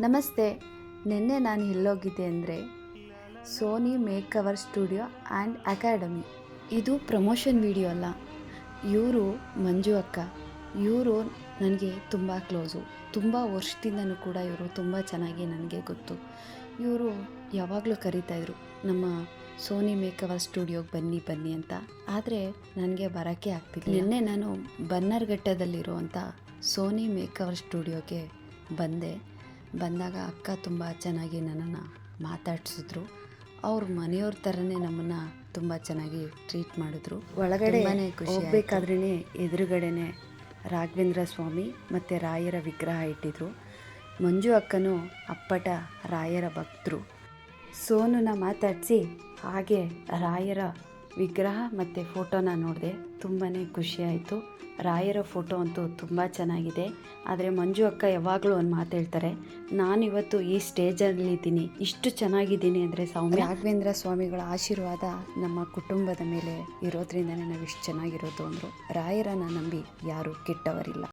ನಮಸ್ತೆ. ನಿನ್ನೆ ನಾನು ಎಲ್ಲೋಗಿದ್ದೆ ಅಂದರೆ Sony make our studio and academy ಇದು ಪ್ರಮೋಷನ್ ವಿಡಿಯೋ ಅಲ್ಲ. ಇವರು ಮಂಜು ಅಕ್ಕ. ಇವರು ನನಗೆ ತುಂಬ ಕ್ಲೋಸು. ತುಂಬ ವರ್ಷದಿಂದನೂ ಕೂಡ ಇವರು ತುಂಬ ಚೆನ್ನಾಗಿ ನನಗೆ ಗೊತ್ತು. ಇವರು ಯಾವಾಗಲೂ ಕರೀತಾಯಿದ್ರು ನಮ್ಮ ಸೋನಿ ಮೇಕವರ್ ಸ್ಟುಡಿಯೋಗೆ ಬನ್ನಿ ಬನ್ನಿ ಅಂತ. ಆದರೆ ನನಗೆ ಬರೋಕ್ಕೆ ಆಗ್ತಿಲ್ಲ ನಿನ್ನೆ ನಾನು ಬನ್ನರ್ಘಟ್ಟದಲ್ಲಿರುವಂಥ ಸೋನಿ ಮೇಕವರ್ ಸ್ಟುಡಿಯೋಗೆ ಬಂದೆ. ಬಂದಾಗ ಅಕ್ಕ ತುಂಬ ಚೆನ್ನಾಗಿ ನನ್ನನ್ನು ಮಾತಾಡಿಸಿದ್ರು. ಅವ್ರ ಮನೆಯವ್ರ ಥರನೇ ನಮ್ಮನ್ನು ತುಂಬ ಚೆನ್ನಾಗಿ ಟ್ರೀಟ್ ಮಾಡಿದ್ರು. ಒಳಗಡೆ ಹೋಗ್ಬೇಕಾದ್ರೇ ಎದುರುಗಡೆನೆ ರಾಘವೇಂದ್ರ ಸ್ವಾಮಿ ಮತ್ತು ರಾಯರ ವಿಗ್ರಹ ಇಟ್ಟಿದ್ರು. ಮಂಜು ಅಕ್ಕನೂ ಅಪ್ಪಟ ರಾಯರ ಭಕ್ತರು. ಸೋನುನ ಮಾತಾಡಿಸಿ ಹಾಗೆ ರಾಯರ ವಿಗ್ರಹ ಮತ್ತು ಫೋಟೋನ ನೋಡಿದೆ. ತುಂಬಾ ಖುಷಿಯಾಯಿತು. ರಾಯರ ಫೋಟೋ ಅಂತೂ ತುಂಬ ಚೆನ್ನಾಗಿದೆ. ಆದರೆ ಮಂಜು ಅಕ್ಕ ಯಾವಾಗಲೂ ಒಂದು ಮಾತು ಹೇಳ್ತಾರೆ, ನಾನಿವತ್ತು ಈ ಸ್ಟೇಜಲ್ಲಿದ್ದೀನಿ ಇಷ್ಟು ಚೆನ್ನಾಗಿದ್ದೀನಿ ಅಂದರೆ ಸೌಮ್ಯ. ರಾಘವೇಂದ್ರ ಸ್ವಾಮಿಗಳ ಆಶೀರ್ವಾದ ನಮ್ಮ ಕುಟುಂಬದ ಮೇಲೆ ಇರೋದ್ರಿಂದನೇ ನಾವು ಇಷ್ಟು ಚೆನ್ನಾಗಿರೋದು ಅಂದರು. ರಾಯರನ್ನ ನಂಬಿ ಯಾರೂ ಕೆಟ್ಟವರಿಲ್ಲ.